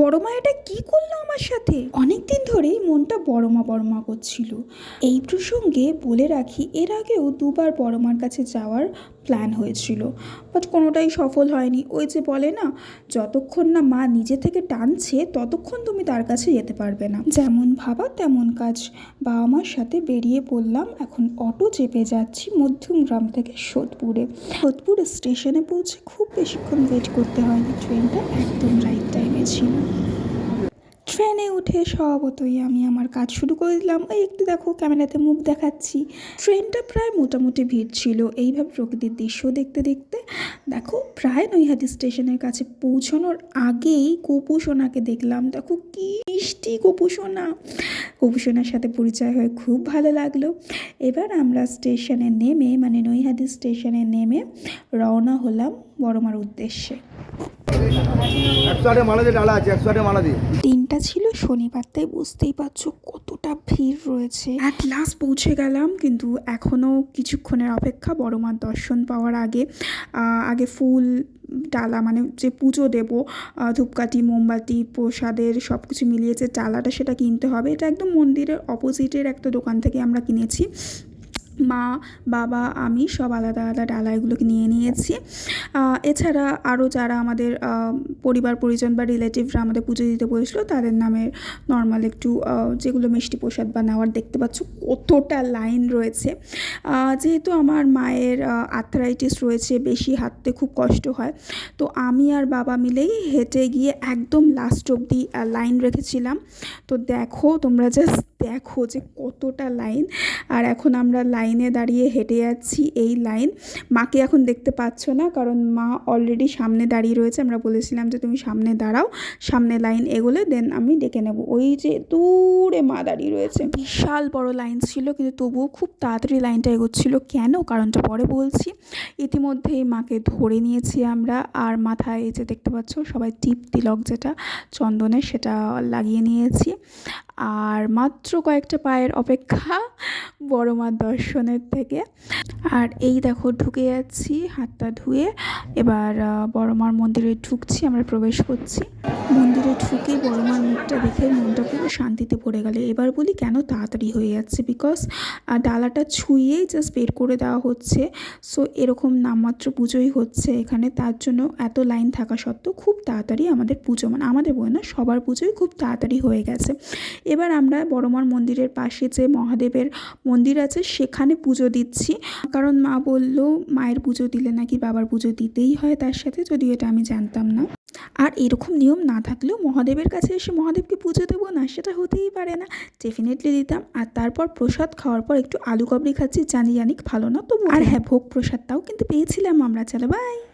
বড় মা এটা কি করল আমার সাথে? অনেক দিন ধরেই মনটা বড় মা বড় মা করছিল। এই প্রসঙ্গে বলে রাখি, এর আগেও দুবার বড় মার কাছে যাওয়ার প্ল্যান হয়েছিল বাট কোনোটাই সফল হয়নি। ওই যে বলে না, যতক্ষণ না মা নিজে থেকে টানছে, ততক্ষণ তুমি তার কাছে যেতে পারবে না। যেমন ভাবা, তেমন কাজ। বাবা মার সাথে বেরিয়ে পড়লাম, এখন অটো চেপে যাচ্ছি মধ্যমগ্রাম থেকে সোদপুরে। সোদপুর স্টেশনে পৌঁছে খুব বেশিক্ষণ ওয়েট করতে হয়নি। ট্রেনটা একদম রাইট টাইমে ছিল। ট্রেনে উঠে স্বভাবতই আমি আমার কাজ শুরু করে দিলাম। ওই একটু দেখো, ক্যামেরাতে মুখ দেখাচ্ছি। ট্রেনটা প্রায় মোটামুটি ভিড় ছিল। এইভাবে প্রকৃতির দৃশ্য দেখতে দেখতে, দেখো, প্রায় নৈহাটি স্টেশনের কাছে পৌঁছানোর আগেই গোপু সোনাকে দেখলাম। দেখো, কি মিষ্টি গোপু সোনা গোপু সোনার সাথে পরিচয় হয়ে খুব ভালো লাগল। এবার আমরা স্টেশনে নেমে মানে নৈহাটি স্টেশনে নেমে রওনা হলাম বড়মার উদ্দেশ্যে। দিনটা ছিল শনিবার, তাই বুঝতেই পারছ কতটা ভিড় রয়েছে। অ্যাট লাস্ট পৌঁছে গেলাম, কিন্তু এখনও কিছুক্ষণের অপেক্ষা বড় মার দর্শন পাওয়ার আগে আগে ফুল, ডালা মানে যে পুজো দেবো ধূপকাঠি, মোমবাতি, প্রসাদের সব কিছু মিলিয়ে যে ডালাটা সেটা কিনতে হবে, এটা একদম মন্দিরের অপোজিটের একটা দোকান থেকে আমরা কিনেছি। মা, বাবা, আমি সব আলাদা আলাদা ডালা এগুলোকে নিয়ে নিয়েছি। এছাড়া আরও যারা আমাদের পরিবার, পরিজন বা রিলেটিভরা আমাদের পুজো দিতে বলেছিল, তাদের নামের নর্মাল একটু যেগুলো মিষ্টি প্রসাদ বা নেওয়ার দেখতে পাচ্ছ, কতটা লাইন রয়েছে। যেহেতু আমার মায়ের আর্থারাইটিস রয়েছে, বেশি হাঁটতে খুব কষ্ট হয়, তো আমি আর বাবা মিলেই হেঁটে গিয়ে একদম লাস্ট অবধি লাইন রেখেছিলাম। তো দেখো তোমরা জাস্ট দেখো যে কতটা লাইন। আর এখন আমরা লাইনে দাঁড়িয়ে হেঁটে যাচ্ছি এই লাইন। মাকে এখন দেখতে পাচ্ছ না, কারণ মা অলরেডি সামনে দাঁড়িয়ে রয়েছে। আমরা বলেছিলাম যে তুমি সামনে দাঁড়াও, সামনে লাইন এগোলে দেন আমি ডেকে নেব। ওই যে দূরে মা দাঁড়িয়ে রয়েছে। বিশাল বড় লাইন ছিল, কিন্তু তবুও খুব তাড়াতাড়ি লাইনটা এগোচ্ছিল। কেন? কারণটা পরে বলছি। ইতিমধ্যেই মাকে ধরে নিয়েছি আমরা। আর মাথায় এই যে দেখতে পাচ্ছ, সবাই টিপ তিলক যেটা চন্দনের সেটা লাগিয়ে নিয়েছি। আর মাত্র কয়েকটা পায়ের অপেক্ষা বড় মার দর্শনের থেকে। আর এই দেখো ঢুকে যাচ্ছি, হাতটা ধুয়ে। এবার বড় মার মন্দিরে ঢুকছি, আমরা প্রবেশ করছি। মন্দিরে ঢুকে বড় মার মুখটা দেখে মনটা পুরো শান্তিতে পড়ে গেল। এবার বলি, কেন তাড়াতাড়ি হয়ে যাচ্ছে? বিকজ ডালাটা ছুঁয়েই জাস্ট বের করে দেওয়া হচ্ছে। সো এরকম নামমাত্র পুজোই হচ্ছে এখানে। তার জন্য এত লাইন থাকা সত্ত্বেও খুব তাড়াতাড়ি আমাদের পুজো মানে আমাদের বই না, সবার পুজোই খুব তাড়াতাড়ি হয়ে গেছে। এবার আমরা বড়মার মন্দিরের পাশে যে মহাদেবের মন্দির আছে, সেখানে পুজো দিচ্ছি। কারণ মা বলল, মায়ের পুজো দিলে নাকি বাবার পুজো দিতেই হয় তার সাথে, যদিও এটা আমি জানতাম না। আর এরকম নিয়ম না থাকলেও মহাদেবের কাছে এসে মহাদেবকে পুজো দেবো না সেটা হতেই পারে না। ডেফিনেটলি দিতাম। আর তারপর প্রসাদ খাওয়ার পর একটু আলু কাবড়ি খাচ্ছি জানি জানি ভালো না তো আর হ্যাঁ ভোগ প্রসাদটাও কিন্তু পেয়েছিলাম আমরা চলো বাই